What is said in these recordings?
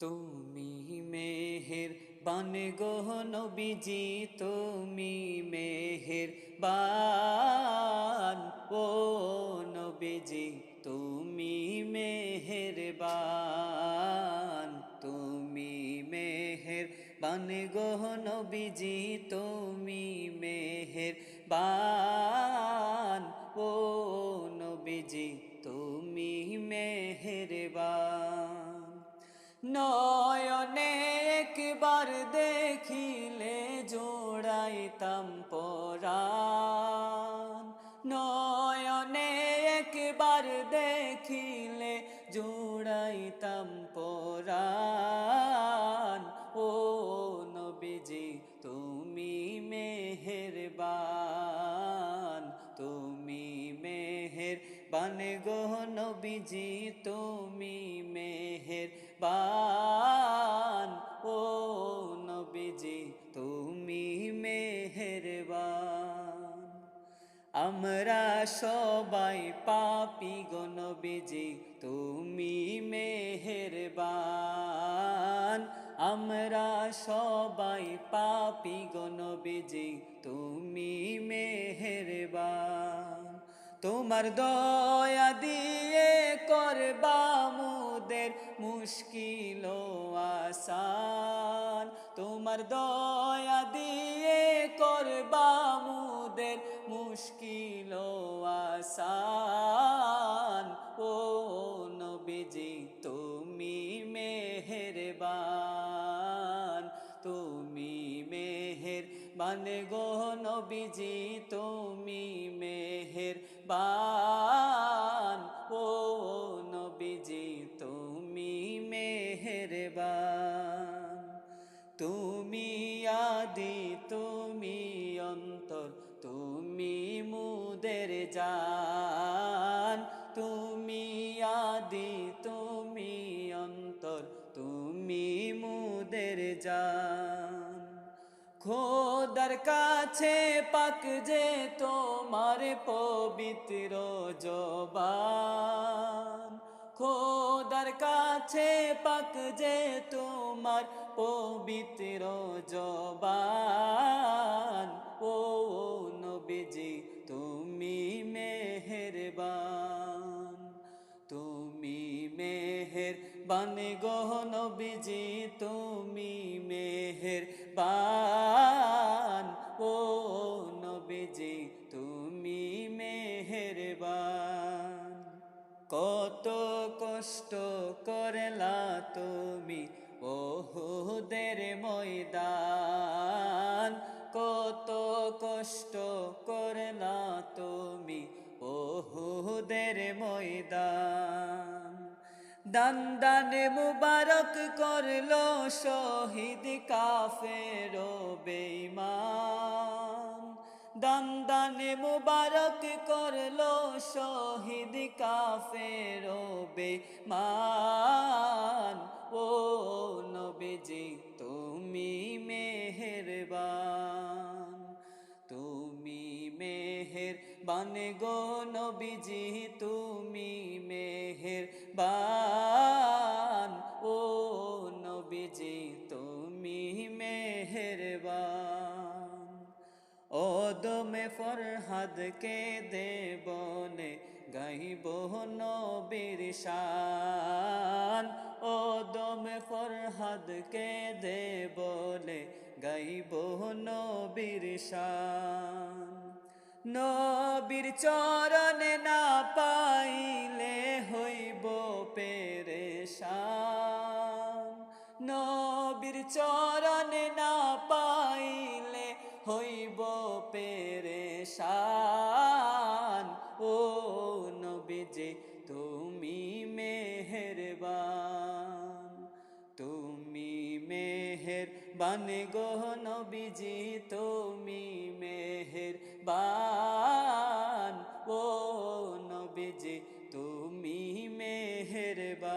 তুমি মেহের বান নবীজি, তুমি মেহের বান ও নবীজি, তুমি মেহের বান তুমি মেহের বান নবীজি, তুমি মেহের বান ও নবীজি। নয়নে একবার দেখিলে জোড়াইতাম পরাণ। নয়নে একবার দেখিলে জোড়াইতাম পরাণ বান গো নবীজি, তুমি মেহের বান ও নবীজি, তুমি মেহেরবান। আমরা সবাই পাপি গো নবীজি, তুমি মেহেরবান। আমরা সবাই পাপি গো নবীজি, তুমি মেহেরবান। তোমার দয়া দিয়ে করবা মুদের মুশকিল আসান। তোমার দয়া দিয়ে করবা মুদের মুশকিল আসান। ও নবীজি, তুমি মেহেরবান, তুমি মেহের বানে গো নবীজি, তুমি মেহের বান ও নবীজি, তুমি মেহেরবান। তুমি আদি, তুমি অন্তর, তুমি মুদের জান। তুমি আদি, তুমি অন্তর, তুমি মুদের জান। খোদার কাছে পাক যে তোমার পবিত্র জবান। খোদার কাছে পাক যে তোমার পবিত্র জবান। ও নবীজি, তুমি মেহেরবান। তুমি মেহের বানে গো নবীজি, তুমি মেহের বান কষ্ট করলা তুমি ওহুদের ময়দান। কত কষ্ট করলা তুমি ওহুদের ময়দান। দান দানে মুবারক করল শহীদ কাফের বেঈমান দানে মুবারক করল শহীদ কাফের বেঈমান। ও নবীজি, তুমি মেহেরবান, তুমি মেহের বানে গো নবীজি, তুমি মেহের বান ও দমে ফরহাদকে দেবনে গাইব নবীর শান। ও দমে ফরহাদকে দেবনে গাইব নবীর শান। নবীর চরণে না পাইলে হইব পেরেশান। নবীর চরণে না পাইলে হইব পেরেশান, ও নবীজি, তুমি মেহেরবান, তুমি মেহের বানে গো নবীজি, তুমি মেহের বান ও নবীজি, তুমি মেহেরবান।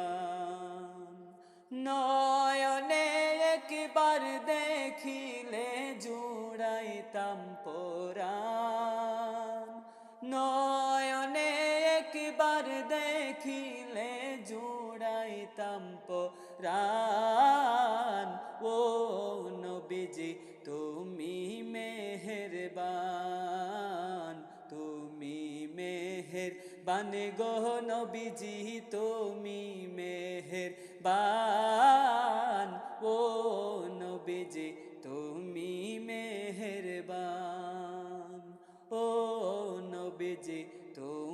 তার দেখিলে জোড়াইতাম রান ও নবীজি, তুমি মেহেরবান, তুমি মেহের বান গো নবীজি, তুমি মেহের বান ও নবীজি, তুমি মেহেরবান। ও নবীজি, তুমি